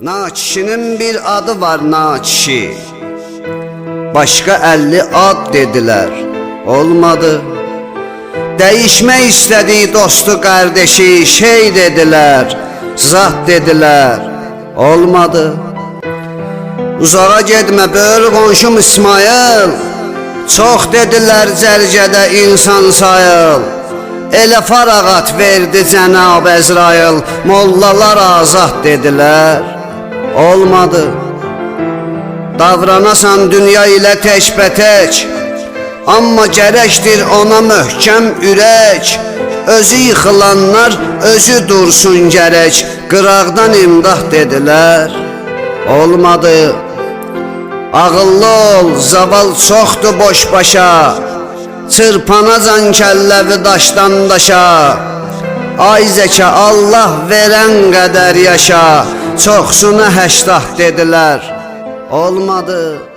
Nakişinin bir adı var Nakişi. Başka 50 ad dediler. Olmadı. Değişme istediği dostu kardeşi şey dediler. Zat dediler. Olmadı. Uzağa getmə böyür qonşum İsmail Çox dedilər cərgədə insan sayıl Elə farağat verdi Cənab Əzrail Mollalar azad dedilər Olmadı. Davranasan dünya ilə təkbətək Amma gərəkdir ona möhkəm ürək. Özü yıxılanlar özü dursun gərək. Qıraqdan imdah dedilər. Olmadı. Ağıllı ol, zaval çoxdur boş başa Çırpanacan kəlləvi daşdan daşa Ay zəka Allah verən qədər yaşa Çoxsuna həştah dedilər Olmadı